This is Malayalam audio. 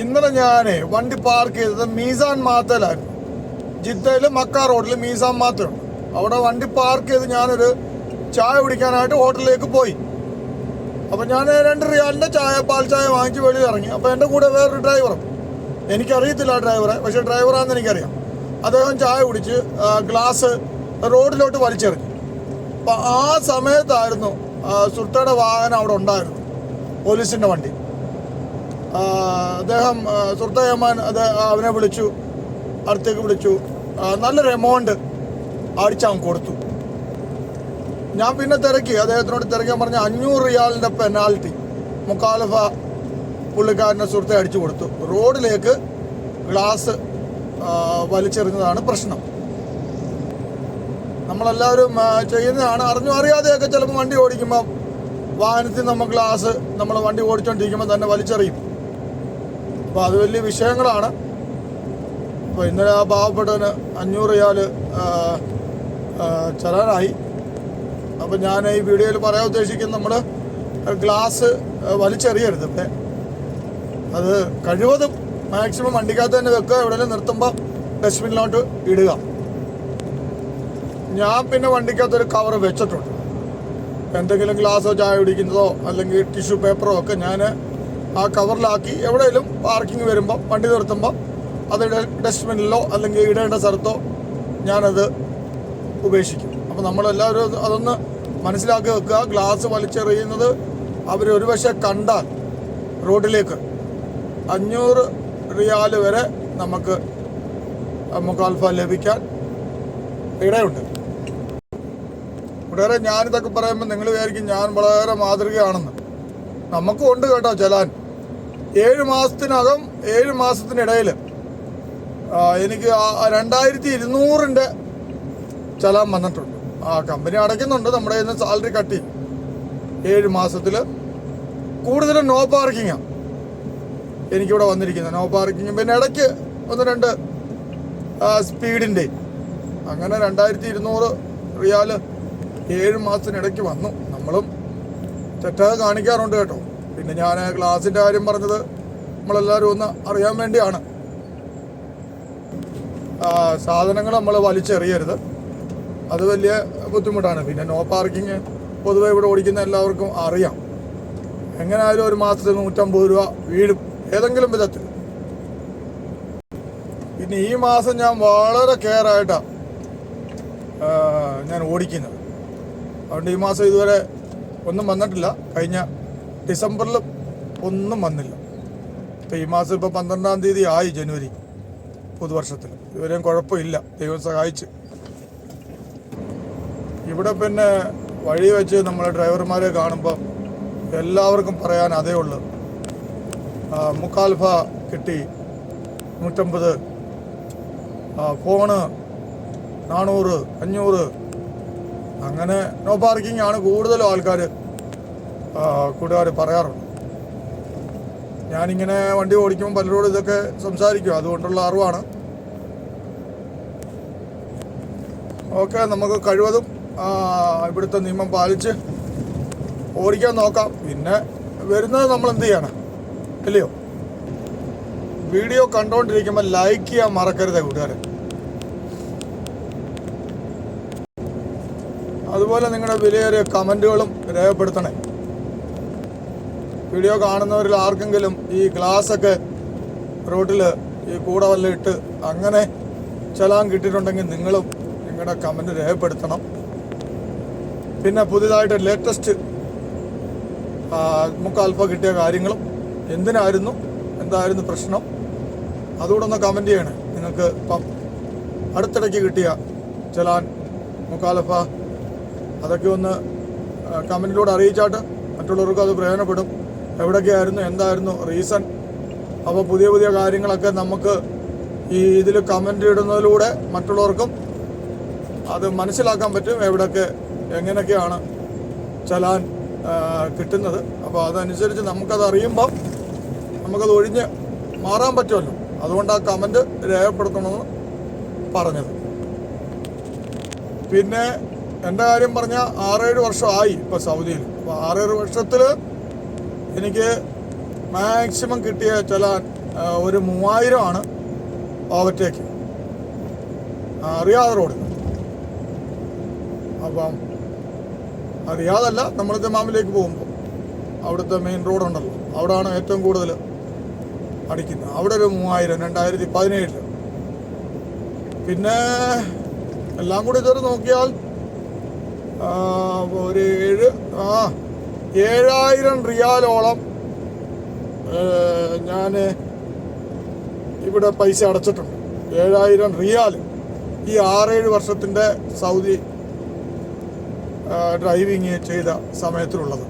ഇന്നലെ ഞാൻ വണ്ടി പാർക്ക് ചെയ്തത് മീസാൻ മാത്തലായിരുന്നു. ജിദ്ദയിൽ മക്ക റോഡിൽ മീസാൻ മാത്തലുണ്ട്. അവിടെ വണ്ടി പാർക്ക് ചെയ്ത് ഞാനൊരു ചായ കുടിക്കാനായിട്ട് ഹോട്ടലിലേക്ക് പോയി. അപ്പം ഞാൻ രണ്ട് റിയാലിന്റെ ചായ പാൽ ചായ വാങ്ങിച്ച് വെളിയിൽ ഇറങ്ങി. അപ്പോൾ എന്റെ കൂടെ വേറൊരു ഡ്രൈവറും എനിക്കറിയത്തില്ല ഡ്രൈവറെ പക്ഷേ ഡ്രൈവറാണെന്ന് എനിക്കറിയാം. അദ്ദേഹം ചായ കുടിച്ച് ഗ്ലാസ് റോഡിലോട്ട് വലിച്ചെറിഞ്ഞു. അപ്പം ആ സമയത്തായിരുന്നു സുർത്തയുടെ വാഹനം അവിടെ ഉണ്ടായിരുന്നു പോലീസിന്റെ വണ്ടി. അദ്ദേഹം ആ, അത് അവനെ വിളിച്ചു അടുത്തേക്ക് വിളിച്ചു. നല്ലൊരു എമൗണ്ട് അടിച്ചവൻ കൊടുത്തു. ഞാൻ പിന്നെ തിരക്കി. അദ്ദേഹത്തിനോട് തിരക്കാൻ പറഞ്ഞ അഞ്ഞൂറ് റിയാലിന്റെ പെനാൽറ്റി മുക്കാലഫ പുള്ളിക്കാരന്റെ സുഹൃത്തെ അടിച്ചു കൊടുത്തു. റോഡിലേക്ക് ഗ്ലാസ് വലിച്ചെറിഞ്ഞതാണ് പ്രശ്നം. നമ്മളെല്ലാവരും ചെയ്യുന്നതാണ്. അറിഞ്ഞു അറിയാതെയൊക്കെ ചിലപ്പോൾ വണ്ടി ഓടിക്കുമ്പോൾ വാഹനത്തിൽ നമ്മൾ ഗ്ലാസ് നമ്മൾ വണ്ടി ഓടിച്ചുകൊണ്ടിരിക്കുമ്പോൾ തന്നെ വലിച്ചെറിയും. അപ്പോൾ അത് വലിയ വിഷയങ്ങളാണ്. അപ്പോൾ ഇന്നലെ ആ പാവപ്പെട്ടവന് അഞ്ഞൂറ് ഇയാൾ ആ, അപ്പോൾ ചലാനായി ഞാൻ ഈ വീഡിയോയിൽ പറയാൻ ഉദ്ദേശിക്കുന്നത് നമ്മൾ ഗ്ലാസ് വലിച്ചെറിയരുത് ഇപ്പം അത് കഴിവതും മാക്സിമം വണ്ടിക്കകത്ത് തന്നെ വെക്കുക എവിടെയെങ്കിലും നിർത്തുമ്പോൾ ഡസ്റ്റ്ബിനിലോട്ട് ഇടുക. ഞാൻ പിന്നെ വണ്ടിക്കകത്തൊരു കവർ വെച്ചിട്ടുണ്ട്. എന്തെങ്കിലും ഗ്ലാസ്സോ ചായ കുടിക്കുന്നതോ അല്ലെങ്കിൽ ടിഷ്യൂ പേപ്പറോ ഒക്കെ ഞാൻ ആ കവറിലാക്കി എവിടെയെങ്കിലും പാർക്കിംഗ് വരുമ്പോൾ വണ്ടി നിർത്തുമ്പോൾ അത് ഡസ്റ്റ്ബിനിലോ അല്ലെങ്കിൽ ഇടേണ്ട സ്ഥലത്തോ ഞാനത് ഉപേക്ഷിക്കും. അപ്പോൾ നമ്മളെല്ലാവരും അതൊന്ന് മനസ്സിലാക്കി വെക്കുക. ഗ്ലാസ് വലിച്ചെറിയുന്നത് ഒരു വശം കണ്ടാൽ റോഡിലേക്ക് അഞ്ഞൂറ് റിയാൽ വരെ നമുക്ക് മുക്കാൽഫ ലഭിക്കാൻ ഇടയുണ്ട്. വളരെ ഞാനിതൊക്കെ പറയുമ്പോൾ നിങ്ങൾ വിചാരിക്കും ഞാൻ വളരെ മാതൃകയാണെന്ന്. നമുക്കും ഉണ്ട് കേട്ടോ ചെലാൻ ഏഴ് മാസത്തിനകം ഏഴ് മാസത്തിനിടയിൽ എനിക്ക് രണ്ടായിരത്തി ഇരുന്നൂറിന്റെ ചെലാൻ വന്നിട്ടുണ്ട്. ആ കമ്പനി അടയ്ക്കുന്നുണ്ട് നമ്മുടെ ഇന്ന് സാലറി കട്ട്. ചെയ്യും ഏഴ് മാസത്തിൽ കൂടുതലും നോ പാർക്കിങ്ങാണ് എനിക്കിവിടെ വന്നിരിക്കുന്നത്. നോ പാർക്കിങ് പിന്നെ ഇടയ്ക്ക് ഒന്ന് രണ്ട് സ്പീഡിന്റെ. അങ്ങനെ രണ്ടായിരത്തി ഇരുന്നൂറ് റിയാൽ ഏഴ് മാസത്തിനിടയ്ക്ക് വന്നു. നമ്മളും തെറ്റാതെ കാണിക്കാറുണ്ട് കേട്ടോ. പിന്നെ ഞാൻ ക്ലാസിന്റെ കാര്യം പറഞ്ഞത് നമ്മളെല്ലാവരും ഒന്ന് അറിയാൻ വേണ്ടിയാണ്. സാധനങ്ങൾ നമ്മൾ വലിച്ചെറിയരുത്. അത് വലിയ ബുദ്ധിമുട്ടാണ്. പിന്നെ നോ പാർക്കിങ് പൊതുവെ ഇവിടെ ഓടിക്കുന്ന എല്ലാവർക്കും അറിയാം. എങ്ങനെയായാലും ഒരു മാസത്തിൽ നൂറ്റമ്പത് രൂപ വീഴും ഏതെങ്കിലും വിധത്തിൽ. പിന്നെ ഈ മാസം ഞാൻ വളരെ കെയർ ആയിട്ടാണ് ഞാൻ ഓടിക്കുന്നത്. അതുകൊണ്ട് ഈ മാസം ഇതുവരെ ഒന്നും വന്നിട്ടില്ല. കഴിഞ്ഞ ഡിസംബറിൽ ഒന്നും വന്നില്ല. ഇപ്പം ഈ മാസം ഇപ്പോൾ പന്ത്രണ്ടാം തീയതി ആയി ജനുവരി പുതുവർഷത്തിൽ. ഇതുവരെയും കുഴപ്പമില്ല. ദൈവം സഹായിച്ച്. ഇവിടെ പിന്നെ വഴി വെച്ച് നമ്മൾ ഡ്രൈവർമാരെ കാണുമ്പോൾ എല്ലാവർക്കും പറയാൻ അതേ ഉള്ളൂ. മുക്കാൽഫ കിട്ടി നൂറ്റമ്പത്. ഫോണ് നാനൂറ് അഞ്ഞൂറ് അങ്ങനെ നോ പാർക്കിംഗ് ആണ് കൂടുതലും ആൾക്കാർ കൂട്ടുകാർ പറയാറുണ്ട് ഞാനിങ്ങനെ വണ്ടി ഓടിക്കുമ്പോൾ പലരോടും ഇതൊക്കെ സംസാരിക്കും അതുകൊണ്ടുള്ള അറിവാണ്. ഓക്കെ നമുക്ക് കഴിവതും ഇവിടുത്തെ നിയമം പാലിച്ച് ഓടിക്കാൻ നോക്കാം. പിന്നെ വരുന്നത് നമ്മൾ എന്ത് ചെയ്യണം? അല്ലയോ വീഡിയോ കണ്ടുകൊണ്ടിരിക്കുമ്പോൾ ലൈക്ക് ചെയ്യാൻ മറക്കരുത് കൂട്ടുകാരെ. അതുപോലെ നിങ്ങളുടെ വിലയേറിയ കമന്റുകളും രേഖപ്പെടുത്തണേ. വീഡിയോ കാണുന്നവരിൽ ആർക്കെങ്കിലും ഈ ഗ്ലാസ്സൊക്കെ റോഡിൽ ഈ കൂടെ വല്ല ഇട്ട് അങ്ങനെ ചലാൻ കിട്ടിയിട്ടുണ്ടെങ്കിൽ നിങ്ങളും നിങ്ങളുടെ കമന്റ് രേഖപ്പെടുത്തണം. പിന്നെ പുതിയതായിട്ട് ലേറ്റസ്റ്റ് മുക്കാൽപ്പ കിട്ടിയ കാര്യങ്ങളും എന്തിനായിരുന്നു എന്തായിരുന്നു പ്രശ്നം അതുകൂടെ ഒന്ന് കമന്റ് ചെയ്യണേ. നിങ്ങൾക്ക് ഇപ്പം അടുത്തിടയ്ക്ക് കിട്ടിയ ചലാൻ മുക്കാലഫ അതൊക്കെ ഒന്ന് കമന്റിലൂടെ അറിയിച്ചാട്ട് മറ്റുള്ളവർക്കും അത് പ്രയോജനപ്പെടും. എവിടെയൊക്കെയായിരുന്നു എന്തായിരുന്നു റീസൺ? അപ്പോൾ പുതിയ പുതിയ കാര്യങ്ങളൊക്കെ നമുക്ക് ഈ ഇതിൽ കമന്റ് ഇടുന്നതിലൂടെ മറ്റുള്ളവർക്കും അത് മനസ്സിലാക്കാൻ പറ്റും എവിടെയൊക്കെ എങ്ങനെയൊക്കെയാണ് ചലാൻ കിട്ടുന്നത്. അപ്പോൾ അതനുസരിച്ച് നമുക്കത് അറിയുമ്പം നമുക്കത് ഒഴിഞ്ഞ് മാറാൻ പറ്റുമല്ലോ. അതുകൊണ്ട് ആ കമന്റ് രേഖപ്പെടുത്തണമെന്ന് പറഞ്ഞത്. പിന്നെ എന്റെ കാര്യം പറഞ്ഞാൽ ആറേഴ് വർഷമായി ഇപ്പോൾ സൗദിയിൽ. അപ്പോൾ ആറേഴ് വർഷത്തിൽ എനിക്ക് മാക്സിമം കിട്ടിയ ചില ഒരു മൂവായിരമാണ് ഓവർടേക്ക്. Riyadh road. അപ്പം റിയാദല്ല നമ്മൾ മാമിലേക്ക് പോകുമ്പോൾ അവിടുത്തെ മെയിൻ റോഡുണ്ടല്ലോ അവിടെയാണ് ഏറ്റവും കൂടുതൽ അടിക്കുന്നത്. അവിടെ ഒരു മൂവായിരം രണ്ടായിരത്തി പതിനേഴിൽ. പിന്നെ എല്ലാം കൂടി ഇതൊരു നോക്കിയാൽ ഒരു ഏഴ് ആ ഏഴായിരം റിയാലോളം ഞാൻ ഇവിടെ പൈസ അടച്ചിട്ടുണ്ട്. ഏഴായിരം റിയാൽ ഈ ആറേഴ് വർഷത്തിന്റെ സൗദി ഡ്രൈവിങ് ചെയ്ത സമയത്തിലുള്ളത്.